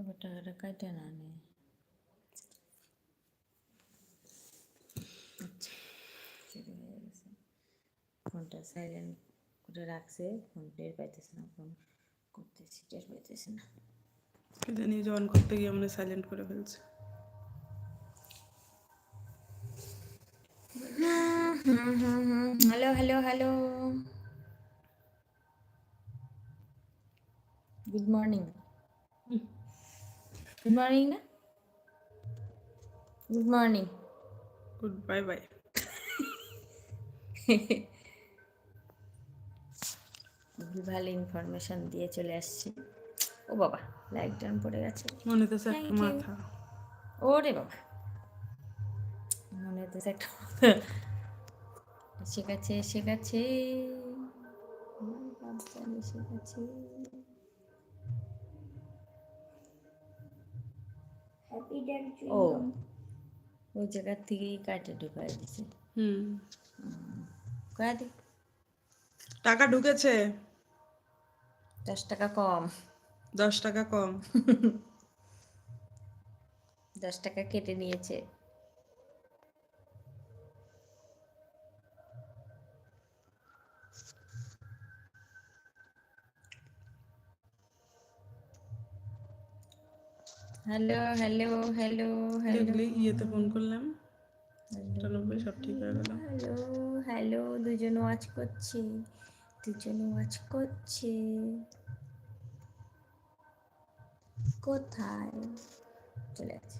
আবার টাকাটা কাটে না নে আচ্ছা ফোনটা সাইলেন্ট করে রাখছে ফোন টের পাইতেছে না ফোন করতেছি টের পাইতেছে না জানি অন করতে গিয়ে আমরা সাইলেন্ট করে ফেলছে hello hello hello good morning good morning না good morning good bye bye ভালো ইনফরমেশন দিয়ে চলে আসছি ও বাবা লাইক ডাউন পড়ে গেছে মনে তো একটা you. মাথা ওরে বাবা মনে হতেছে একটা গেছে এসে গেছে ও। ওই জায়গার থেকেই কাটে ঢুকাই দিছে হুম। টাকা ঢুকেছে? দশ টাকা কম। দশ টাকা কম। দশ টাকা কেটে নিয়েছে। Hello hello hello hello. দেখলি ইয়েতে ফোন করলাম। সব ঠিক হয়ে গেল। হ্যালো হ্যালো দুজন ওয়াচ করছে। দুজন ওয়াচ করছে। কোথায়? চলে আছে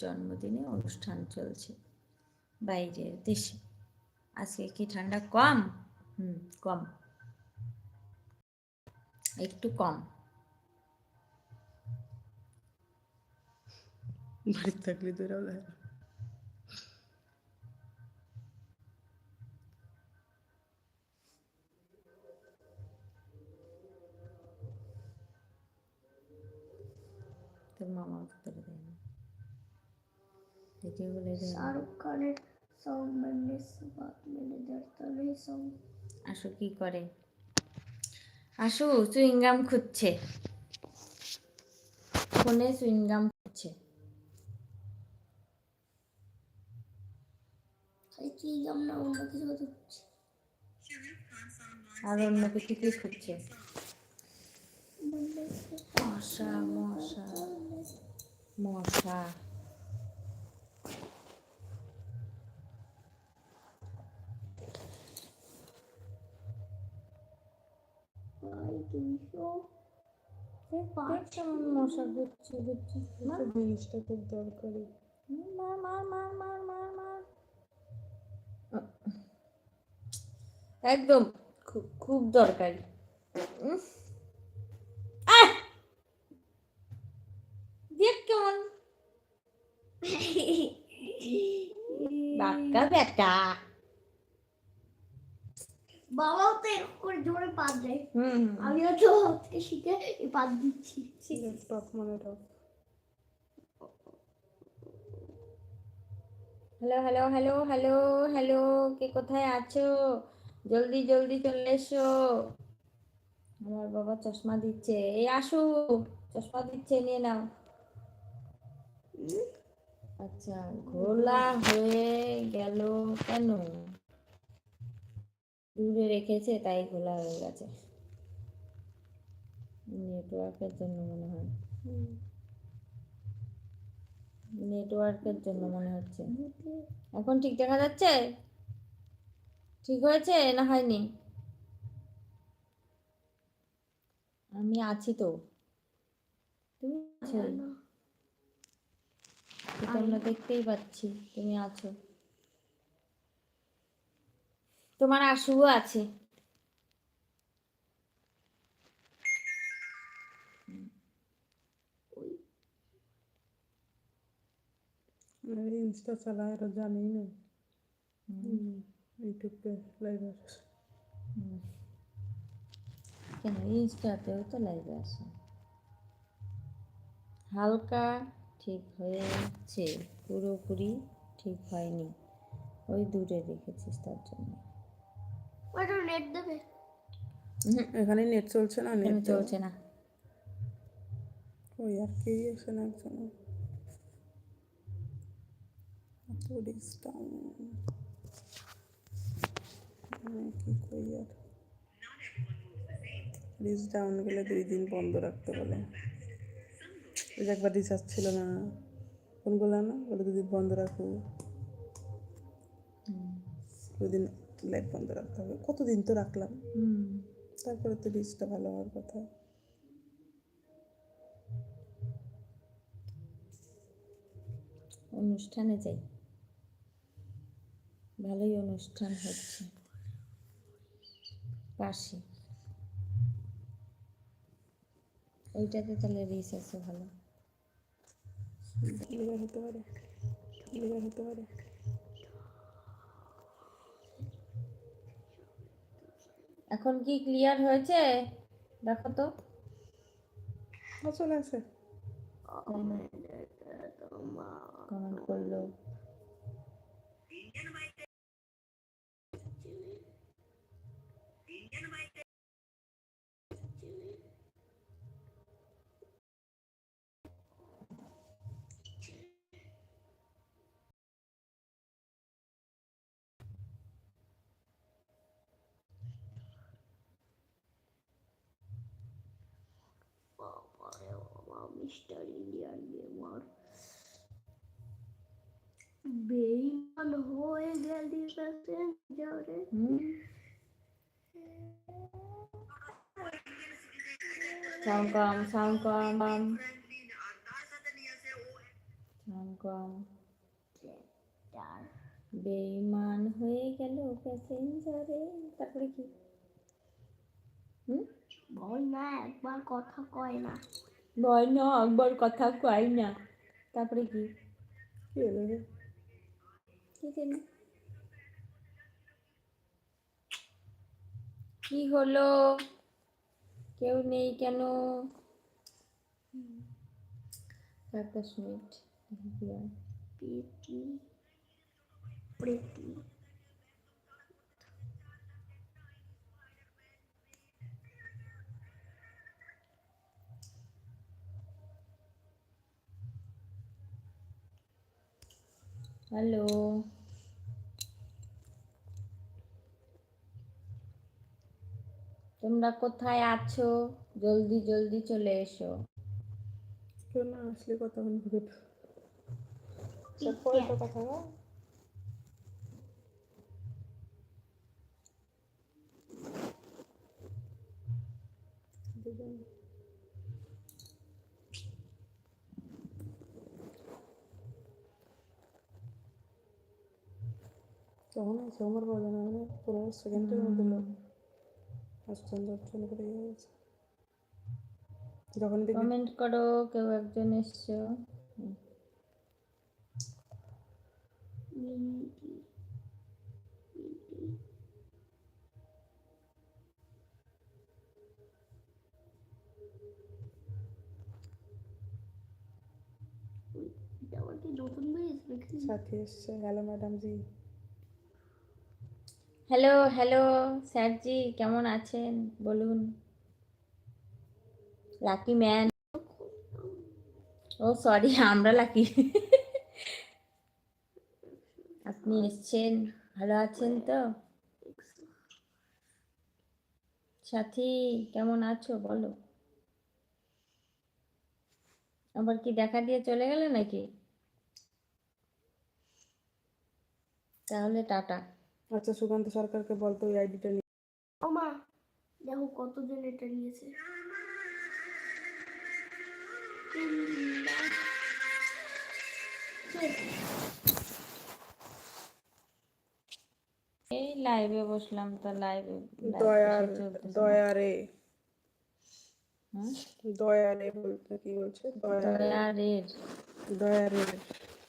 জন্মদিনে অনুষ্ঠান চলছে। বাইরের দেশে। আজকে কি ঠান্ডা কম? হুম কম। একটু কম। বাড়িতে থাকলে দূরেও তোর মামা উত্তরে দেয় শাহরুখ খানের সং মানে সং কি করে? খুঁজছে। ফোনে চুইংগাম না অন্য কিছু খুঁজছে আর অন্য কিছু কি খুঁজছে? মশা মশা। মশা। মশা ঘুরছে ঘুরছে জিনিসটা খুব দরকারি। মার মার মার মার মার মার। একদম খুব খুব দরকারি! দেখ কেমন। বাক্কা বেটা। বাবাও তো এরকম করে জোরে পাত দেয়। আমিও তো ওর শিখে পাত দিচ্ছি। টক মানে টক hello hello hello hello hello কে কোথায় আছো? জলদি জলদি চলে এসো। আমার বাবা চশমা দিচ্ছে। এই আসো চশমা দিচ্ছে নিয়ে নাও। আচ্ছা ঘোলা হয়ে গেল কেন? দূরে রেখেছে তাই খোলা হয়ে গেছে। নেটওয়ার্কের জন্য মনে হয়। নেটওয়ার্কের জন্য মনে হচ্ছে। এখন ঠিক দেখা যাচ্ছে? ঠিক হয়েছে না হয়নি? আমি আছি তো। তুমি আছো? দেখতেই পাচ্ছি তুমি আছো। তোমার আশুও আছে। ইনস্টা চালায় আর জানি না। ইউটিউবে লাইভ আসে কেন ইনস্টাতেও তো লাইভ আসে হালকা ঠিক হয়েছে পুরোপুরি ঠিক হয়নি। ওই দূরে দেখেছিস তার জন্য। ওটা নেট দেবে। এখানে নেট চলছে না নেট চলছে না। ওই আর কি এসে না একজন ডাউন কি কই আর? রিচ ডাউন গেলে দুই দিন বন্ধ রাখতে বলে। ওই যে একবার রিচার্জ ছিল না। ফোন করলাম না বলে দুদিন বন্ধ রাখো। দুদিন লাইট বন্ধ রাখতে হবে। কতদিন তো রাখলাম। হুম। তারপরে তো রিচটা ভালো হওয়ার কথা। অনুষ্ঠানে যাই। ভালোই অনুষ্ঠান হচ্ছে। পাশে। ওইটাতে তাহলে রিস আছে ভালো। হতে পারে। হতে পারে। এখন কি ক্লিয়ার হয়েছে? দেখো তো। হ্যাঁ, চলে আসে। কমেন্ট করল বাবারে বাবা মিস্টার ইন্ডিয়ান গেমার বেইমান হয়ে গেলি প্যাসেঞ্জারে সাউন্ড কম সাউন্ড কম সাউন্ড কম বেইমান হয়ে গেল প্যাসেঞ্জারে তারপরে কি হুম ভয় না একবার কথা কয় না ভয় না একবার কথা কয় না। তারপরে কি? কি হলো কেউ নেই কেন? চার দশ মিনিট। প্রীতি প্রীতি হ্যালো। তোমরা কোথায় আছো? জলদি জলদি চলে এসো। কেউ না আসলে কথা বলব কথা বল। দুজন। তখন আছে আমার মানে পুরো সেকেন্ডের মধ্যে লোক আসছেন যাচ্ছেন করে ইয়ে যখন কমেন্ট করো কেউ একজন এসছো সাথী এসছে hello madam ji hello hello স্যারজি, কেমন আছেন? বলুন। লাকি ম্যান ও সরি আমরা লাকি আপনি এসছেন? ভালো আছেন তো? সাথী, কেমন আছো? বলো। আবার কি দেখা দিয়ে চলে গেলে নাকি? তাহলে টাটা। আচ্ছা সুকান্ত সরকারকে বলতো ওই আইডিটা নিয়ে। ও মা দেখো কতজন এটা নিয়েছে। এই লাইভে বসলাম তো লাইভে দয়ার দয়ারে। হ্যাঁ? দয়ারে বলতে কি বলছে? দয়ারে। দয়ারের। দয়ারে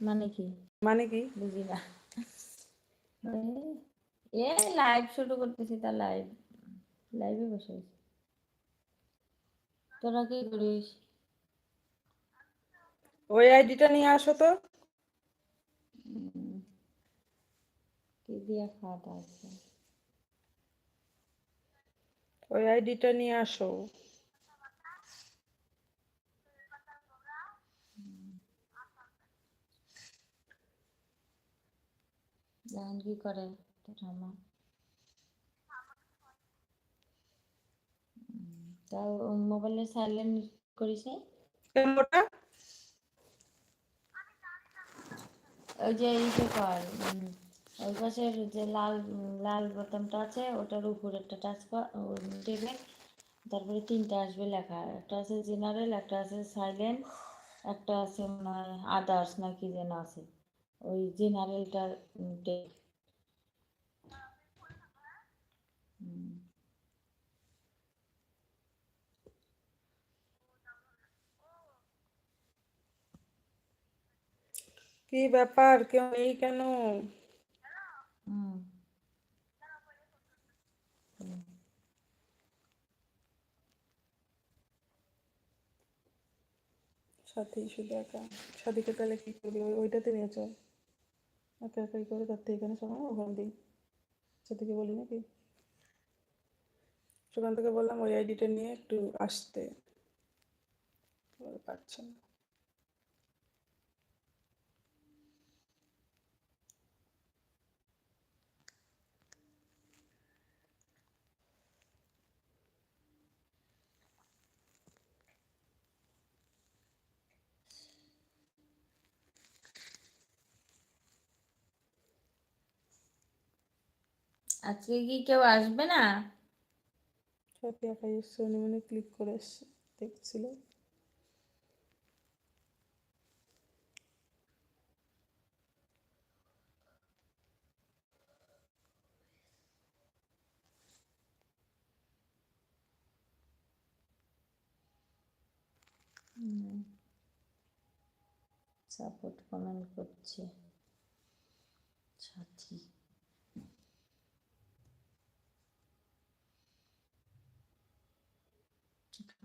মানে কি? মানে কি? বুঝি না। এ লাইভ শুরু করতেছি তা লাইভ লাইভে বসে আছি। তোরা কি করিস? ওই আইডিটা নিয়ে আসো তো। কি দিয়ে খাওয়াটা আছে? ওই আইডিটা নিয়ে আসো। জাহান কি করে? তোর তাও মোবাইলে সাইলেন্ট করিস নি? কেন ওটা ওই যে ইসে কর ওই পাশের যে লাল লাল বোতামটা আছে ওটার উপরেরটা টাচ কর টেপে তারপরে তিনটা আসবে লেখা। একটা আছে জেনারেল একটা আছে সাইলেন্ট একটা আছে মনে আদার্স না কি যেন আছে। ওই জেনারেলটা টেপ হুম কি ব্যাপার? কেউ নেই কেন। সাথী শুধু একা সাথীকে তাহলে কি করবি? ওইটাতে নিয়ে চল। একাই করে তার থেকে এখানে সময় ওখান দিই সেদিকে বলি নাকি? সেখান থেকে বললাম ওই আইডিটা নিয়ে একটু আসতে। পারছেন পারছে না। আজকে কি কেউ আসবে না? সাথী একাই এসছে উনি মনে ক্লিক করে এসছে দেখছিল। সাপোর্ট কমেন্ট করছে। সাথী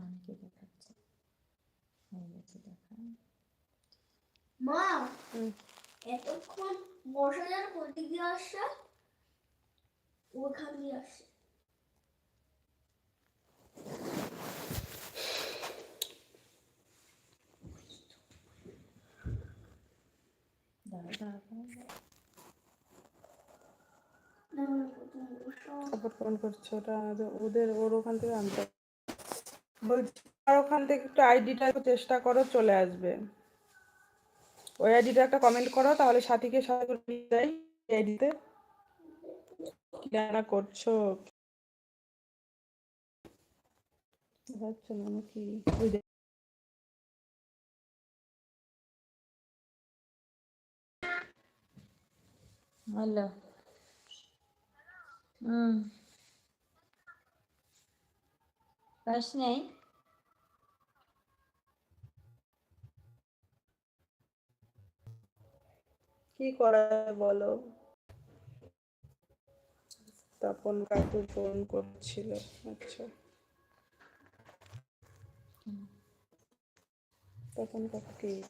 অনেকে দেখাচ্ছে হয়ে গেছে দেখা মা এতক্ষণ দিয়ে আসছে ওখান দিয়ে আসছে ফোন করছে ওটা ওদের- ওর ওখান থেকে আনতে। বলছি, আর ওখান থেকে একটু আইডিটা চেষ্টা করো, চলে আসবে। ওই আইডিটা একটা কমেন্ট করো, তাহলে সাথীকে সাথে যাই। আইডিতে কি রান্না করছ? ওই যে- হ্যালো। হুম। নেই কি করা বলো? তপন কাকু ফোন করছিল। আচ্ছা। তপন কাকু কি?